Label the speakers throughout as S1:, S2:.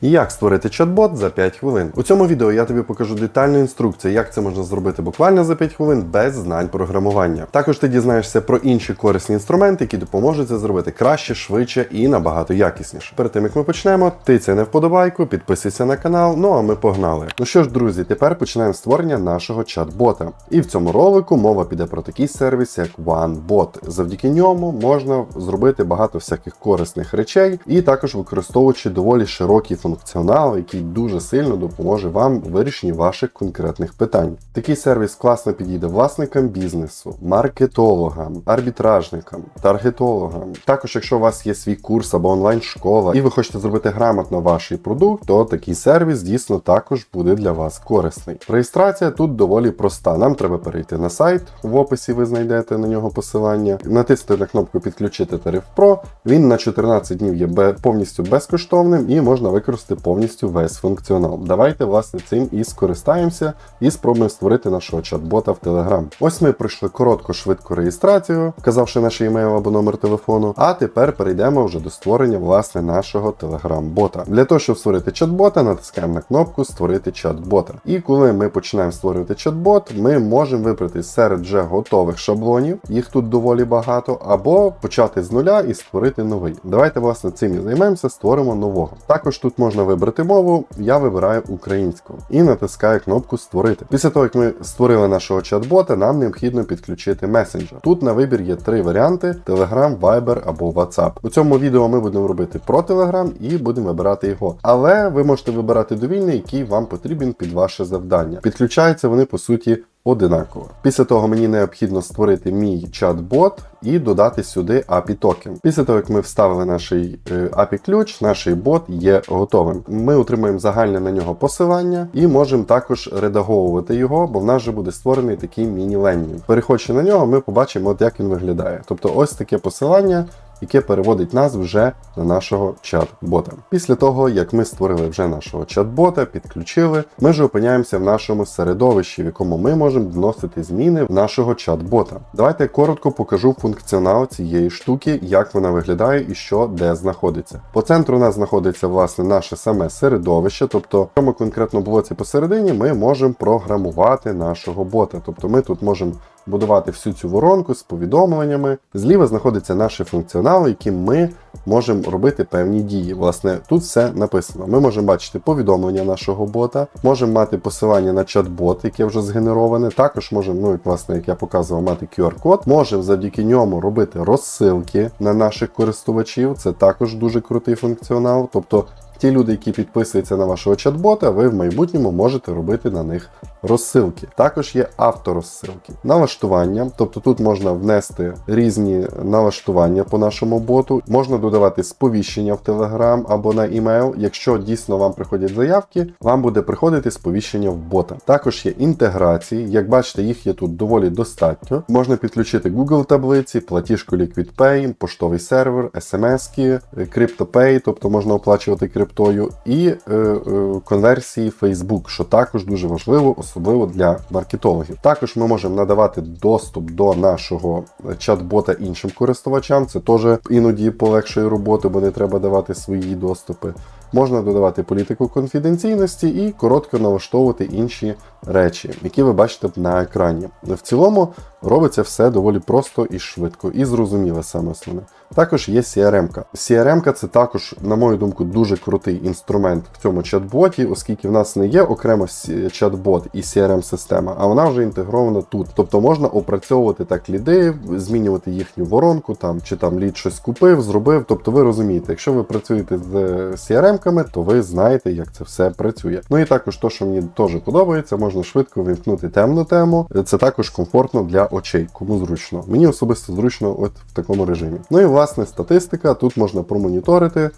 S1: Як створити чат-бот за 5 хвилин? У цьому відео я тобі покажу детальну інструкцію, як це можна зробити буквально за 5 хвилин без знань програмування. Також ти дізнаєшся про інші корисні інструменти, які допоможуть це зробити краще, швидше і набагато якісніше. Перед тим як ми почнемо, тицяй не вподобайку, підписуйся на канал. Ну а ми погнали. Ну що ж, друзі, тепер починаємо створення нашого чат-бота. І в цьому ролику мова піде про такий сервіс, як OneBot. Завдяки ньому можна зробити багато всяких корисних речей, і також використовуючи доволі широкий функціонал, який дуже сильно допоможе вам у вирішенні ваших конкретних питань. Такий сервіс класно підійде власникам бізнесу, маркетологам, арбітражникам, таргетологам. Також, якщо у вас є свій курс або онлайн-школа, і ви хочете зробити грамотно ваш продукт, то такий сервіс дійсно також буде для вас корисний. Реєстрація тут доволі проста. Нам треба перейти на сайт, в описі ви знайдете на нього посилання, натиснути на кнопку Підключити тариф Pro. Він на 14 днів є повністю безкоштовним і можна використати повністю весь функціонал. Давайте, власне, цим і скористаємося і спробуємо створити нашого чат-бота в Telegram. Ось ми пройшли коротку, швидку реєстрацію, вказавши наш емейл або номер телефону. А тепер перейдемо вже до створення власне нашого Telegram-бота. Для того, щоб створити чат-бота, натискаємо на кнопку Створити чат-бота. І коли ми починаємо створювати чат-бот, ми можемо вибрати серед вже готових шаблонів, їх тут доволі багато, або почати з нуля і створити новий. Давайте, власне, цим і займемося, створимо нового. Також тут можна вибрати мову, я вибираю українську і натискаю кнопку Створити. Після того, як ми створили нашого чат-бота, нам необхідно підключити месенджер. Тут на вибір є три варіанти: Telegram, Viber або WhatsApp. У цьому відео ми будемо робити про Telegram і будемо вибирати його. Але ви можете вибирати довільний, який вам потрібен під ваше завдання. Підключаються вони по суті. Одинаково. Після того мені необхідно створити мій чат-бот і додати сюди API токен. Після того, як ми вставили наш е, API ключ, наш бот є готовим. Ми отримуємо загальне на нього посилання і можемо також редаговувати його, бо в нас вже буде створений такий міні-лендінг. Переходячи на нього, ми побачимо, от як він виглядає. Тобто, ось таке посилання яке переводить нас вже на нашого чат-бота. Після того, як ми створили вже нашого чат-бота, підключили, ми вже опиняємося в нашому середовищі, в якому ми можемо вносити зміни в нашого чат-бота. Давайте я коротко покажу функціонал цієї штуки, як вона виглядає і що де знаходиться. По центру у нас знаходиться власне наше саме середовище, тобто в цьому конкретно блоці посередині ми можемо програмувати нашого бота. Тобто ми тут можемо будувати всю цю воронку з повідомленнями. Зліва знаходиться наш функціонал, яким ми можемо робити певні дії. Власне, тут все написано. Ми можемо бачити повідомлення нашого бота, можемо мати посилання на чат-бот, яке вже згенероване. Також можемо, ну власне, як я показував, мати QR-код. Можемо завдяки ньому робити розсилки на наших користувачів. Це також дуже крутий функціонал. Тобто Ті люди, які підписуються на вашого чат-бота, ви в майбутньому можете робити на них розсилки. Також є авторозсилки. Налаштування, тобто тут можна внести різні налаштування по нашому боту, можна додавати сповіщення в Telegram або на email. Якщо дійсно вам приходять заявки, вам буде приходити сповіщення в бота. також є інтеграції. Як бачите, їх є тут доволі достатньо. Можна підключити Google таблиці, платіжку LiquidPay, поштовий сервер, SMS-ки, CryptoPay, тобто можна оплачувати криптою, і е, е, конверсії Facebook, що також дуже важливо, особливо для маркетологів. Також ми можемо надавати доступ до нашого чат-бота іншим користувачам. Це теж іноді полегшує роботу, бо не треба давати свої доступи. Можна додавати політику конфіденційності і коротко налаштовувати інші речі, які ви бачите на екрані. В цілому робиться все доволі просто і швидко, і зрозуміло саме основне. Також є CRM-ка. CRM-ка це також, на мою думку, дуже крутий інструмент в цьому чат-боті, оскільки в нас не є окремо чат-бот і CRM-система, а вона вже інтегрована тут. Тобто можна опрацьовувати так ліди, змінювати їхню воронку, там чи там лід щось купив, зробив. Тобто ви розумієте, якщо ви працюєте з CRM-ками, то ви знаєте, як це все працює. Ну і також то, що мені теж подобається, можна швидко вимкнути темну тему. Це також комфортно для очей, кому зручно. Мені особисто зручно от в такому режимі. Ну і власне статистика. Тут можна промоніторити,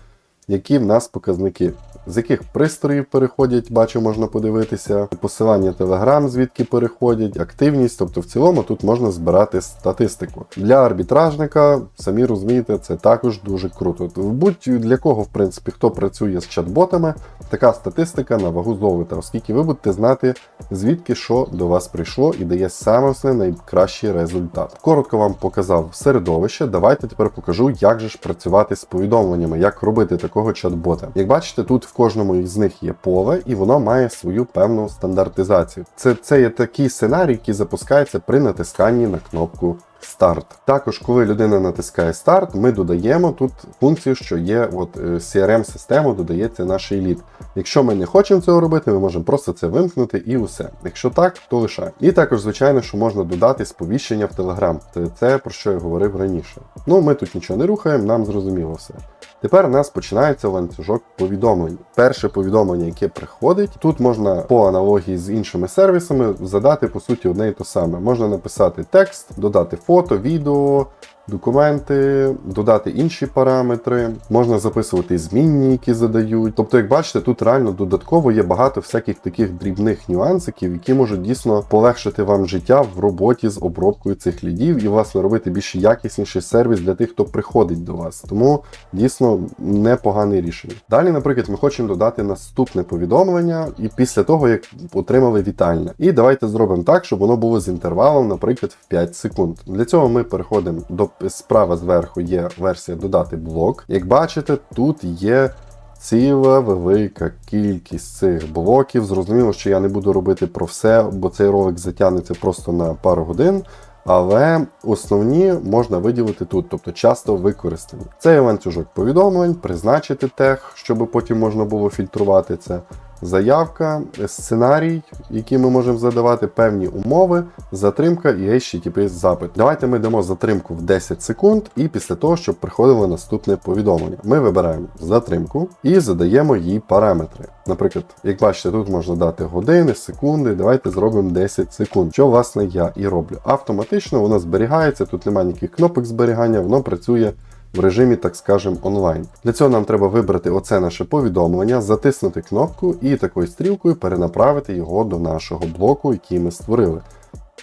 S1: які в нас показники. З яких пристроїв переходять, бачу, можна подивитися, посилання Telegram, звідки переходять, активність, тобто в цілому тут можна збирати статистику. Для арбітражника, самі розумієте, це також дуже круто. Будь для кого, в принципі, хто працює з чат-ботами, Така статистика на вагу золота, оскільки ви будете знати, звідки що до вас прийшло і дає саме основне найкращий результат. Коротко вам показав середовище. Давайте тепер покажу, як же ж працювати з повідомленнями, як робити такого чат-бота. Як бачите, тут в кожному із них є поле, і воно має свою певну стандартизацію. Це, це є такий сценарій, який запускається при натисканні на кнопку старт. Також, коли людина натискає старт, ми додаємо тут функцію, що є от е, CRM-систему, додається наш лід. Якщо ми не хочемо цього робити, ми можемо просто це вимкнути і усе. Якщо так, то лишаємо. І також, звичайно, що можна додати сповіщення в Telegram. Це те, про що я говорив раніше. Ну, ми тут нічого не рухаємо, нам зрозуміло все. Тепер у нас починається ланцюжок повідомлень. Перше повідомлення, яке приходить, тут можна по аналогії з іншими сервісами задати по суті одне і те саме. Можна написати текст, додати фото, відео, документи, додати інші параметри, можна записувати змінні, які задають. Тобто, як бачите, тут реально додатково є багато всяких таких дрібних нюансиків, які можуть дійсно полегшити вам життя в роботі з обробкою цих лідів і власне робити більш якісніший сервіс для тих, хто приходить до вас. Тому дійсно непогане рішення. Далі, наприклад, ми хочемо додати наступне повідомлення, і після того як отримали вітальне. І давайте зробимо так, щоб воно було з інтервалом, наприклад, в 5 секунд. Для цього ми переходимо до справа зверху є версія додати блок. Як бачите, тут є. Ціла велика кількість цих блоків. Зрозуміло, що я не буду робити про все, бо цей ролик затягнеться просто на пару годин. Але основні можна виділити тут, тобто часто використані. Це є ланцюжок повідомлень, призначити тег, щоб потім можна було фільтрувати це. Заявка, сценарій, який ми можемо задавати, певні умови, затримка і HTTP запит. Давайте ми дамо затримку в 10 секунд, і після того, щоб приходило наступне повідомлення. Ми вибираємо затримку і задаємо їй параметри. Наприклад, як бачите, тут можна дати години, секунди. Давайте зробимо 10 секунд. Що власне я і роблю. Автоматично воно зберігається, тут немає ніяких кнопок зберігання, воно працює в режимі, так скажем, онлайн. Для цього нам треба вибрати оце наше повідомлення, затиснути кнопку і такою стрілкою перенаправити його до нашого блоку, який ми створили.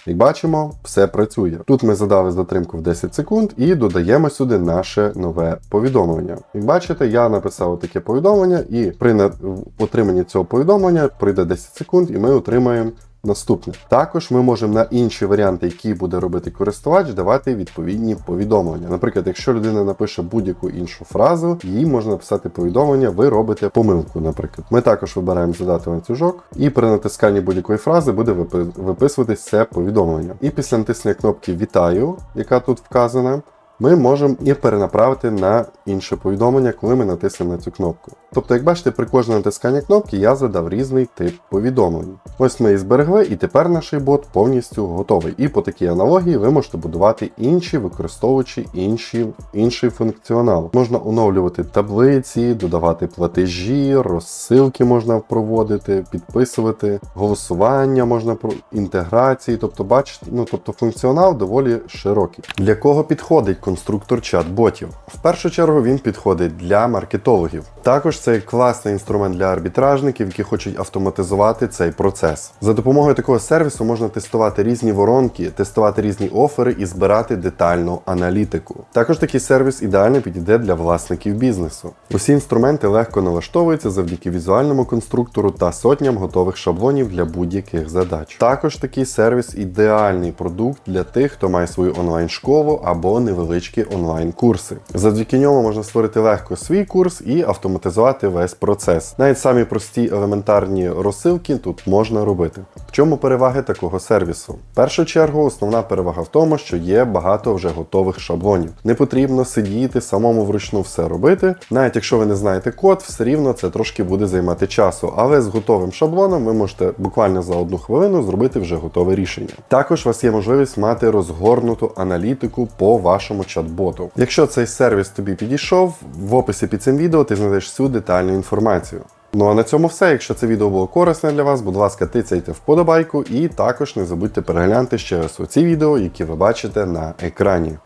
S1: Як бачимо, все працює. Тут ми задали затримку в 10 секунд і додаємо сюди наше нове повідомлення. Як бачите, я написав таке повідомлення, і при отриманні цього повідомлення пройде 10 секунд, і ми отримаємо Наступне. Також ми можемо на інші варіанти, які буде робити користувач, давати відповідні повідомлення. Наприклад, якщо людина напише будь-яку іншу фразу, їй можна написати повідомлення, ви робите помилку. Наприклад, ми також вибираємо задати ланцюжок, і при натисканні будь-якої фрази буде виписуватись це повідомлення. І після натиснення кнопки Вітаю, яка тут вказана. Ми можемо і перенаправити на інше повідомлення, коли ми натиснемо на цю кнопку. Тобто, як бачите, при кожному натисканні кнопки я задав різний тип повідомлень. Ось ми і зберегли, і тепер наш бот повністю готовий. І по такій аналогії ви можете будувати інші, використовуючи інші, інший функціонал. Можна оновлювати таблиці, додавати платежі, розсилки можна проводити, підписувати, голосування можна про інтеграції. Тобто, бачите, ну тобто функціонал доволі широкий. Для кого підходить конструктор чат-ботів? В першу чергу він підходить для маркетологів. Також це класний інструмент для арбітражників, які хочуть автоматизувати цей процес. За допомогою такого сервісу можна тестувати різні воронки, тестувати різні офери і збирати детальну аналітику. Також такий сервіс ідеально підійде для власників бізнесу. Усі інструменти легко налаштовуються завдяки візуальному конструктору та сотням готових шаблонів для будь-яких задач. Також такий сервіс ідеальний продукт для тих, хто має свою онлайн-школу або невеличкі онлайн-курси. Завдяки ньому можна створити легко свій курс і автоматизувати весь процес. Навіть самі прості елементарні розсилки тут можна робити. В чому переваги такого сервісу? В першу чергу, основна перевага в тому, що є багато вже готових шаблонів. Не потрібно сидіти самому вручну все робити. Навіть якщо ви не знаєте код, все рівно це трошки буде займати часу. Але з готовим шаблоном ви можете буквально за одну хвилину зробити вже готове рішення. Також у вас є можливість мати розгорнуту аналітику по вашому чат-боту. Якщо цей сервіс тобі підійшов, в описі під цим відео ти знайдеш всю детальну інформацію. Ну а на цьому все. Якщо це відео було корисне для вас, будь ласка, тицяйте вподобайку і також не забудьте переглянути ще раз оці відео, які ви бачите на екрані.